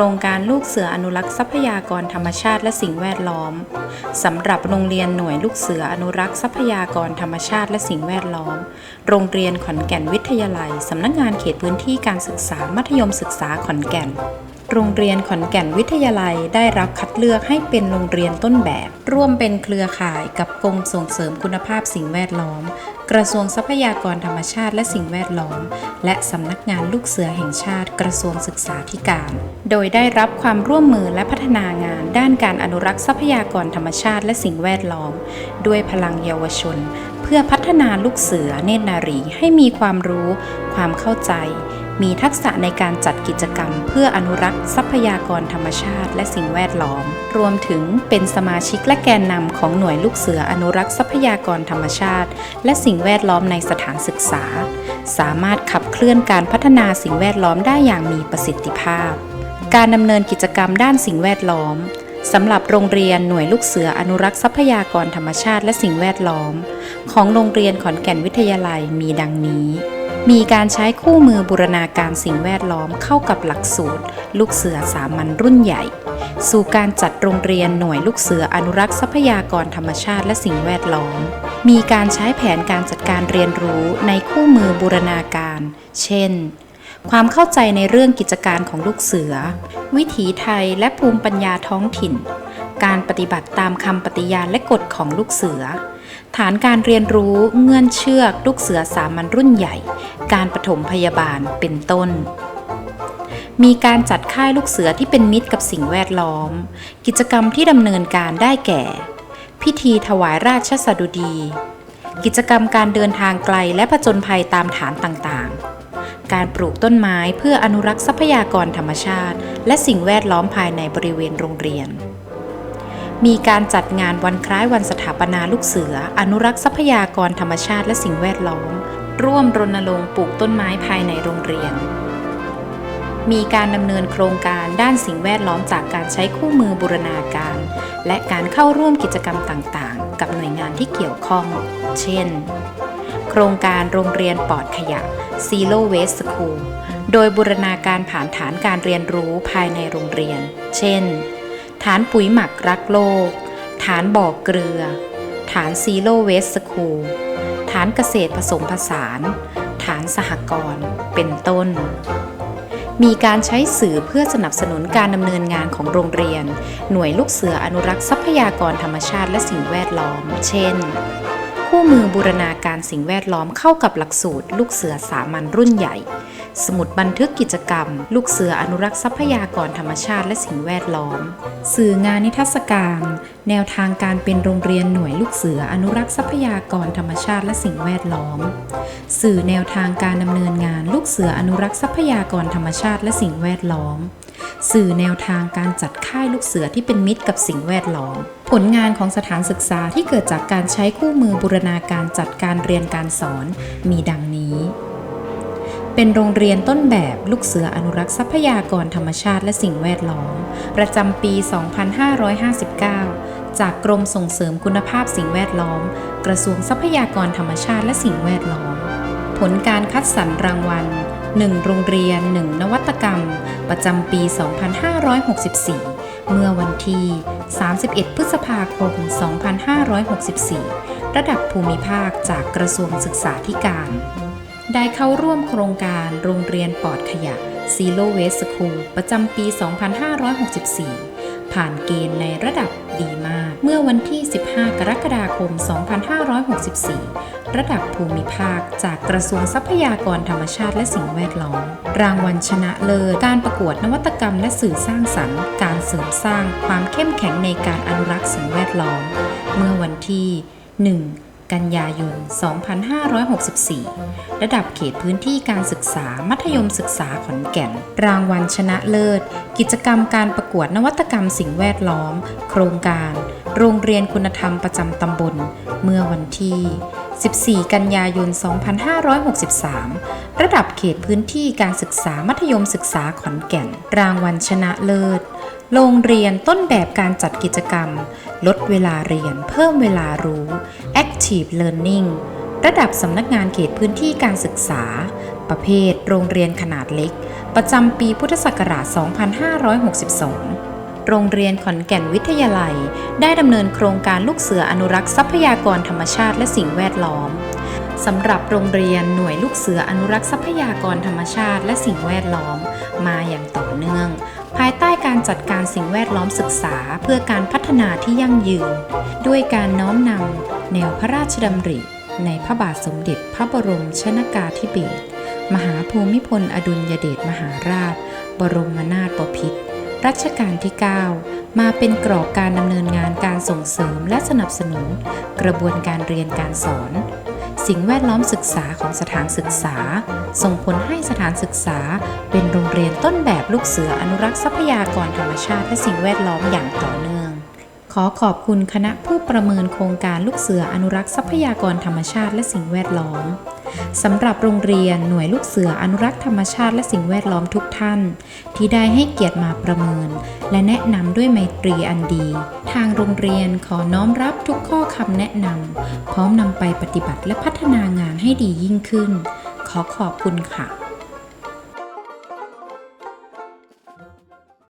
ครงการลูกเสืออนุรักษ์ทรัพยากรธรรมชาติและสิ่งแวดล้อมสำหรับโรงเรียนหน่วยลูกเสืออนุรักษ์ทรัพยากรธรรมชาติและสิ่งแวดล้อม โรงเรียนขอนแก่นวิทยาลัยสำนักงานเขตพื้นที่การศึกษามัธยมศึกษาขอนแก่น โรงเรียนขอนแก่นวิทยาลัยได้รับคัดเลือกให้เป็นโรงเรียนต้นแบบ ร่วมเป็นเครือข่ายกับกรมส่งเสริมคุณภาพสิ่งแวดล้อม กระทรวงทรัพยากรธรรมชาติและสิ่งแวดล้อม และสำนักงานลูกเสือแห่งชาติกระทรวงศึกษาธิการ โดยได้รับความร่วมมือและพัฒนางาน ด้านการอนุรักษ์ทรัพยากรธรรมชาติและสิ่งแวดล้อม ด้วยพลังเยาวชน เพื่อพัฒนาลูกเสือเนตรนารีให้มีความรู้ ความเข้าใจ มีทักษะในการจัดกิจกรรม เพื่ออนุรักษ์ทรัพยากรธรรมชาติ และสิ่งแวดล้อม รวมถึงเป็นสมาชิกและแกนนำของหน่วยลูกเสืออนุรักษ์ทรัพยากรธรรมชาติ และสิ่งแวดล้อมในสถานศึกษา สามารถขับเคลื่อนการพัฒนาสิ่งแวดล้อมได้อย่างมีประสิทธิภาพ การดำเนินกิจกรรมด้านสิ่งแวดล้อมสำหรับโรงเรียนหน่วยลูกเสืออนุรักษ์ทรัพยากรธรรมชาติและสิ่งแวดล้อม ของโรงเรียนขอนแก่นวิทยาลัยมีดังนี้ มีการใช้คู่มือบูรณาการสิ่งแวดล้อมเข้ากับหลักสูตร ลูกเสือสามัญรุ่นใหญ่ สู่การจัดโรงเรียนหน่วยลูกเสืออนุรักษ์ทรัพยากรธรรมชาติและสิ่งแวดล้อม มีการใช้แผนการจัดการเรียนรู้ในคู่มือบูรณาการ เช่นความเข้าใจในเรื่องกิจการของลูกเสือ วิถีไทยและภูมิปัญญาท้องถิ่น การปฏิบัติตามคำปฏิญาณและกฎของลูกเสือ ฐานการเรียนรู้เงื่อนเชือกลูกเสือสามัญรุ่นใหญ่ การปฐมพยาบาลเป็นต้น มีการจัดค่ายลูกเสือที่เป็นมิตรกับสิ่งแวดล้อม กิจกรรมที่ดำเนินการได้แก่ พิธีถวายราชสดุดี กิจกรรมการเดินทางไกลและผจญภัยตามฐานต่างๆการปลูกต้นไม้เพื่ออนุรักษ์ทรัพยากรธรรมชาติ และสิ่งแวดล้อมภายในบริเวณโรงเรียน มีการจัดงานวันคล้ายวันส ถาปนาลูกเสือ อนุรักษ์ทรัพยากรธรรมชาติและสิ่งแวดล้อม ร่วมรณรงค์ปลูกต้นไม้ภายในโรงเรียน มีการดำเนินโครงการด้านสิ่งแวดล้อมจากการใช้คู่มือบูรณาการ และการเข้าร่วมกิจกรรมต่างๆ กับหน่วยงานที่เกี่ยวข้อง เช่น โครงการโรงเรียนปลอดขยะ Zero Waste School โดยบูรณาการผ่านฐานการเรียนรู้ภายในโรงเรียน เช่น ฐานปุ๋ยหมักรักโลก ฐานบ่อเกลือ ฐาน Zero Waste School ฐานเกษตรผสมผสาน ฐานสหกรณ์เป็นต้น มีการใช้สื่อเพื่อสนับสนุนการดำเนินงานของโรงเรียน หน่วยลูกเสืออนุรักษ์ทรัพยากรธรรมชาติและสิ่งแวดล้อม เช่น คู่มือบูรณาการสิ่งแวดล้อมเข้ากับหลักสูตร ลูกเสือสามัญรุ่นใหญ่ สมุดบันทึกกิจกรรม ลูกเสืออนุรักษ์ทรัพยากรธรรมชาติและสิ่งแวดล้อม สื่องานนิทรรศการ แนวทางการเป็นโรงเรียนหน่วยลูกเสืออนุรักษ์ทรัพยากรธรรมชาติและสิ่งแวดล้อม สื่อแนวทางการดำเนินงานลูกเสืออนุรักษ์ทรัพยากรธรรมชาติและสิ่งแวดล้อม สื่อแนวทางการจัดค่ายลูกเสือที่เป็นมิตรกับสิ่งแวดล้อม ผลงานของสถานศึกษาที่เกิดจากการใช้คู่มือบูรณาการจัดการเรียนการสอน มีดัง เป็นโรงเรียนต้นแบบลูกเสืออนุรักษ์ทรัพยากรธรรมชาติและสิ่งแวดล้อม ประจำปี 2559 จากกรมส่งเสริมคุณภาพสิ่งแวดล้อม กระทรวงทรัพยากรธรรมชาติและสิ่งแวดล้อม ผลการคัดสรรรางวัล 1 โรงเรียน 1 นวัตกรรม ประจำปี 2564 เมื่อวันที่ 31 พฤษภาคม 2564 ระดับภูมิภาคจากกระทรวงศึกษาธิการ ได้เข้าร่วมโครงการโรงเรียนปลอดขยะ Zero Waste School ประจำปี 2564 ผ่านเกณฑ์ในระดับดีมาก เมื่อวันที่ 15 กรกฎาคม 2564 ระดับภูมิภาคจากกระทรวงทรัพยากรธรรมชาติและสิ่งแวดล้อม รางวัลชนะเลิศ การประกวดนวัตกรรมและสื่อสร้างสรรค์ การเสริมสร้างความเข้มแข็งในการอนุรักษ์สิ่งแวดล้อม เมื่อวันที่ 1 กันยายน 2564 ระดับเขตพื้นที่การศึกษามัธยมศึกษาขอนแก่น รางวัลชนะเลิศ กิจกรรมการประกวดนวัตกรรมสิ่งแวดล้อม โครงการ โรงเรียนคุณธรรมประจำตำบล เมื่อวันที่ 14 กันยายน 2563 ระดับเขตพื้นที่การศึกษามัธยมศึกษาขอนแก่น รางวัลชนะเลิศโรงเรียนต้นแบบการจัดกิจกรรม ลดเวลาเรียนเพิ่มเวลารู้ Active Learning ระดับสำนักงานเขตพื้นที่การศึกษาปประเภทโรงเรียนขนาดเล็ก ประจำปีพุทธศักราช 2562 โรงเรียนขอนแก่นวิทยาลัย ได้ดำเนินโครงการลูกเสืออนุรักษ์ทรัพยากรธรรมชาติและสิ่งแวดล้อมสำหรับโรงเรียนหน่วยลูกเสืออนุรักษ์ทรัพยากรธรรมชาติและสิ่งแวดล้อม มาอย่างต่อเนื่อง ภายใต้การจัดการสิ่งแวดล้อมศึกษาเพื่อการพัฒนาที่ยั่งยืน ด้วยการน้อมนำ แนวพระราชดำริ ในพระบาทสมเด็จพระบรมชนากาธิเบศรมหาภูมิพลอดุลยเดชมหาราช บรมนาถบพิตรรัชกาลที่ 9 มาเป็นกรอบการดำเนินงานการส่งเสริมและสนับสนุน กระบวนการเรียนการสอน สิ่งแวดล้อมศึกษาของสถานศึกษา ส่งผลให้สถานศึกษา เป็นโรงเรียนต้นแบบลูกเสืออนุรักษ์ทรัพยากรธรรมชาติและสิ่งแวดล้อมอย่างต่อเนื่อง ขอขอบคุณคณะผู้ประเมินโครงการลูกเสืออนุรักษ์ทรัพยากรธรรมชาติและสิ่งแวดล้อมสำหรับโรงเรียนหน่วยลูกเสืออนุรักษ์ธรรมชาติและสิ่งแวดล้อมทุกท่าน ที่ได้ให้เกียรติมาประเมิน และแนะนำด้วยไมตรีอันดี ทางโรงเรียนขอน้อมรับทุกข้อคำแนะนำพร้อมนำไปปฏิบัติและพัฒนางานให้ดียิ่งขึ้น ขอขอบคุณค่ะ